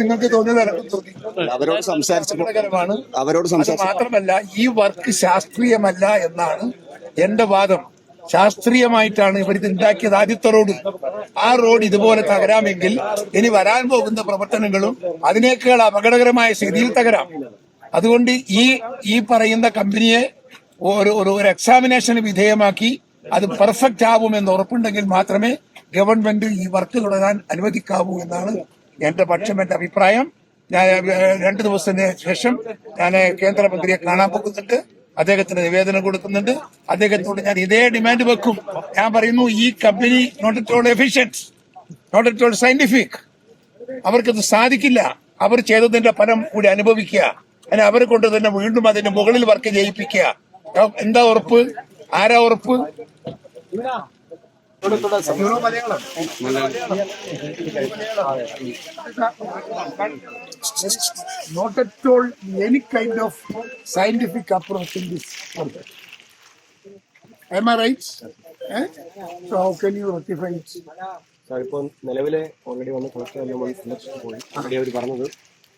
നിങ്ങൾക്ക് തോന്നിയത് അവരോട് സംസാരിച്ചപ്പോൾ അവരോട് സംസാരിച്ചു മാത്രമല്ല ഈ വർക്ക് ശാസ്ത്രീയമല്ല എന്നാണ് എന്റെ വാദം. ശാസ്ത്രീയമായിട്ടാണ് ഇവർ ഇത് ഉണ്ടാക്കിയത് ആദ്യത്തെ റോഡ്. ആ റോഡ് ഇതുപോലെ തകരാമെങ്കിൽ ഇനി വരാൻ പോകുന്ന പ്രവർത്തനങ്ങളും അതിനേക്കാൾ അപകടകരമായ സ്ഥിതിയിൽ തകരാം. അതുകൊണ്ട് ഈ ഈ പറയുന്ന കമ്പനിയെ ഒരു ഒരു ഒരു എക്സാമിനേഷന് വിധേയമാക്കി അത് പെർഫെക്റ്റ് ആവുമെന്ന് ഉറപ്പുണ്ടെങ്കിൽ മാത്രമേ ഗവൺമെന്റ് ഈ വർക്ക് തുടരാൻ അനുവദിക്കാവൂ എന്നാണ് എന്റെ പക്ഷം എന്റെ അഭിപ്രായം. ഞാൻ രണ്ടു ദിവസത്തിന് ശേഷം ഞാൻ കേന്ദ്രമന്ത്രിയെ കാണാൻ പോകുന്നുണ്ട്. അദ്ദേഹത്തിന് നിവേദനം കൊടുക്കുന്നുണ്ട്. അദ്ദേഹത്തോട് ഞാൻ ഇതേ ഡിമാൻഡ് വെക്കും. ഞാൻ പറയുന്നു ഈ company not at all efficiency not at all scientific. അവർക്കത് സാധിക്കില്ല. അവർ ചെയ്തതിന്റെ ഫലം കൂടി അനുഭവിക്കുക. അതിന് അവരെ കൊണ്ട് തന്നെ വീണ്ടും അതിന്റെ മുകളിൽ വർക്ക് ചെയ്യിപ്പിക്കുക. എന്താ ഉറപ്പ്? ആരാ ഉറപ്പ്? Not at all any kind of scientific approach in this project. Am I right? Eh? So how can you rectify sir ഇപ്പോൾ നിലവിലെ ഓൾറെഡി വന്ന് കളക്ടർ പോയി ഓൾറെഡി അവർ പറഞ്ഞത്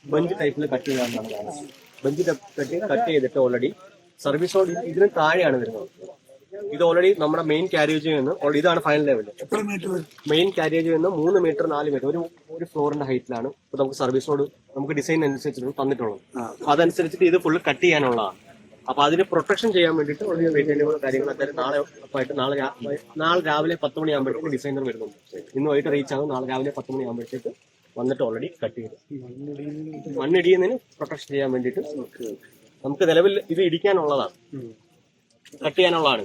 ബഞ്ച് ടൈപ്പിൽ കട്ട് ചെയ്യാമെന്നാണ് ബഞ്ച് കട്ട് കട്ട് ചെയ്തിട്ട് ഓൾറെഡി സർവീസ് ഇതിന് താഴെയാണ് വരുന്നത് ഇത് ഓൾറെഡി നമ്മുടെ മെയിൻ കാരേജിൽ നിന്ന് ഇതാണ് ഫൈനൽ ലെവൽ മെയിൻ കാരേജിൽ നിന്ന് മൂന്ന് മീറ്റർ നാല് മീറ്റർ ഒരു ഒരു ഫ്ലോറിന്റെ ഹൈറ്റിലാണ് ഇപ്പൊ നമുക്ക് സർവീസോട് നമുക്ക് ഡിസൈൻ അനുസരിച്ചിട്ട് തന്നിട്ടുള്ളത്. അപ്പൊ അതനുസരിച്ചിട്ട് ഇത് ഫുള്ള് കട്ട് ചെയ്യാനുള്ളതാണ്. അപ്പൊ അതിന് പ്രൊട്ടക്ഷൻ ചെയ്യാൻ വേണ്ടിയിട്ട് ഒരു വെയിറ്റേജുകൾ കാര്യങ്ങളും നാളെ ഉറപ്പായിട്ട് നാളെ നാളെ രാവിലെ പത്ത് മണിയാകുമ്പോഴത്തേക്ക് ഡിസൈനർ വരുന്നുണ്ട്. ഇന്ന് വൈകിട്ട് റീച്ച് ആകും. നാളെ രാവിലെ പത്ത് മണിയാകുമ്പോഴത്തേക്ക് വന്നിട്ട് ഓൾറെഡി കട്ട് ചെയ്തു മണ്ണിടിയുന്നതിന് പ്രൊട്ടക്ഷൻ ചെയ്യാൻ വേണ്ടിയിട്ട് നമുക്ക് നിലവിൽ ഇത് ഇടിക്കാനുള്ളതാണ്. കട്ട് ചെയ്യാനുള്ളതാണ്.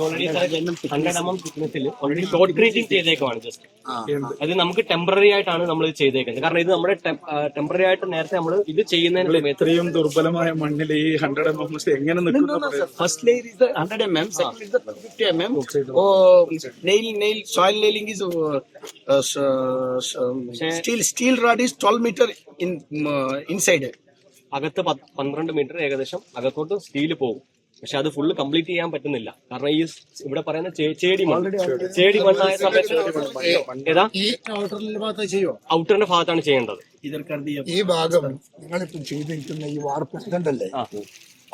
ഓൾറെഡി ഹൺഡ്രഡ് എം എം തിക്നെസ്സിൽ ഓൾറെഡി ഷോർട്ട് ക്രീറ്റിംഗ് ചെയ്തേക്കുവാണ് ജസ്റ്റ് അത് നമുക്ക് ടെമ്പററി ആയിട്ടാണ് നമ്മൾ ഇത് ചെയ്തേക്കുന്നത്. കാരണം ഇത് നമ്മുടെ ടെമ്പററി ആയിട്ട് നേരത്തെ നമ്മൾ ഇത് ചെയ്യുന്നതിന് എത്രയും ഇത്രയും ദുർബലമായ മണ്ണിൽ ഈ ഹൺഡ്രഡ് എം എം എങ്ങനെ first layer is hundred M 100 mm, second is M 50 nail, nail, soil nailing is uh, uh, s- uh, s- um, steel. അകത്ത് പന്ത്രണ്ട് മീറ്റർ ഏകദേശം അകത്തോട്ട് സ്റ്റീൽ പോകും. പക്ഷെ അത് ഫുള്ള് കംപ്ലീറ്റ് ചെയ്യാൻ പറ്റുന്നില്ല. കാരണം ഈ ഇവിടെ പറയുന്ന ചേടി മണ്ണ്. ചേടി മണ്ണായ സമയത്ത് ഔട്ടറിന്റെ ഭാഗത്താണ് ചെയ്യേണ്ടത്. ഈ ഭാഗം നിങ്ങളിപ്പം ചെയ്തിരിക്കുന്ന ഈ വാർപ്പുണ്ടല്ലേ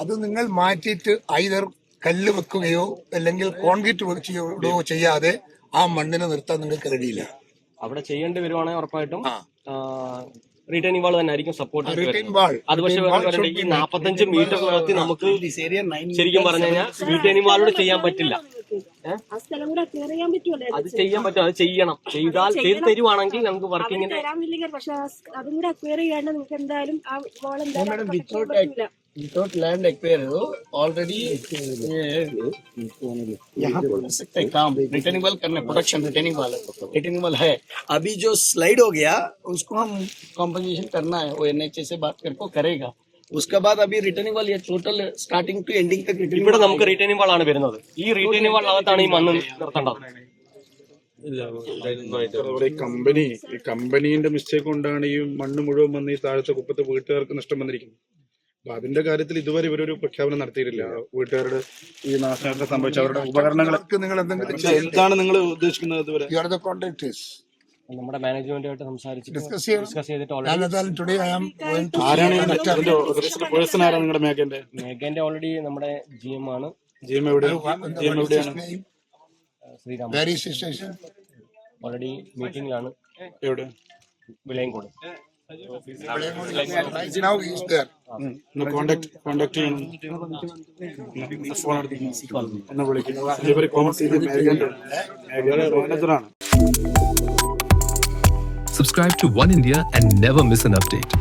അത് നിങ്ങൾ മാറ്റിയിട്ട് ഐതർ കല്ല് വെക്കുകയോ അല്ലെങ്കിൽ കോൺക്രീറ്റ് വെക്കുകയോ ചെയ്യാതെ ആ മണ്ണിനെ നിർത്താൻ നിങ്ങൾക്ക് കഴിയില്ല. അവിടെ ചെയ്യേണ്ടി വരുവാണെങ്കിൽ ഉറപ്പായിട്ടും. റിട്ടേണിംഗ് വാൾ തന്നെ ആയിരിക്കും സപ്പോർട്ട് അത് പക്ഷെ ഈ മീറ്റർ മീറ്ററിനകത്ത് നമുക്ക് This 9 ശരിക്കും പറഞ്ഞു കഴിഞ്ഞാൽ റിട്ടേണിംഗ് വാളോട് ചെയ്യാൻ പറ്റില്ല. അത് ചെയ്യാൻ പറ്റും. അത് ചെയ്യണം. ചെയ്താൽ ചെയ്ത് തരുവാണെങ്കിൽ നമുക്ക് വർക്കിങ്ങിന്റെ പക്ഷെ അതും കൂടെ അക്വയർ ചെയ്യാണ്ട് നിങ്ങൾക്ക് എന്തായാലും ആ വോൾ എന്തായാലും without പറ്റില്ല without land acquire हो already यहाँ पर कर सकते हैं काम रिटर्निंग वाल करना प्रोडक्शन रिटर्निंग वाल रिटर्निंग वाल है अभी जो स्लाइड हो गया उसको हम कॉम्पनसेशन करना है वो एनएचए से बात करके करेगा उसके बाद अभी रिटर्निंग वाल ये टोटल स्टार्टिंग टू एंडिंग तक रिटर्निंग ഇവിടെ നമുക്ക് റിട്ടേണിംഗ് വാൾ ആണ് വരുന്നത് ഈ റിട്ടേണിംഗ് വാൾ അകത്താണ് ഈ മണ്ണ് നിർത്തേണ്ടത് അതുപോലെ ഈ കമ്പനി ഈ കമ്പനീന്റെ മിസ്റ്റേക്ക് കൊണ്ടാണ് ഈ മണ്ണ് മുഴുവൻ വന്ന് ഈ താഴത്തെ കുപ്പത്തെ വീട്ടുകാർക്ക് നഷ്ടം വന്നിരിക്കുന്നത് അപ്പൊ അതിന്റെ കാര്യത്തിൽ ഇതുവരെ ഇവരൊരു പ്രഖ്യാപനം നടത്തിയിട്ടില്ല. വീട്ടുകാരുടെ ഈ നാശനഷ്ടം സംഭവിച്ച അവരുടെ ഉപകരണങ്ങൾ അവർക്ക് നിങ്ങൾ എന്തെങ്കിലും എന്താണ് നിങ്ങൾ ഉദ്ദേശിക്കുന്നത് ഇതുവരെ? യു ആർ ദ നമ്മുടെ മാനേജ്മെന്റുമായിട്ട് സംസാരിച്ചിട്ട് ഡിസ്കസ് ചെയ്യണം. ഡിസ്കസ് ചെയ്തിട്ട് ഞാൻ ഓൾറെഡി ഏതായാലും today I am going to ആരാണ് പേഴ്സൺ ആരാണ് നിങ്ങളുടെ മേഖന്റെ മേഘന്റെ ഓൾറെഡി നമ്മുടെ ജി എം ആണ്. ജിഎം എവിടെ? ജിഎം എവിടെയാണ്? ശ്രീരാമൻ. സ്റ്റേഷൻ ഓൾറെഡി മീറ്റിംഗിലാണ് എവിടെ? Vilayamkode is there. There contact contact ചെയ്യണം ഫോൺ എടുത്ത് എന്നെ വിളിക്കും ഇവർ കോമേഴ്സ് ചെയ്ത് മേഘയുടെ മാനേജറാണ് Subscribe to One India and never miss an update.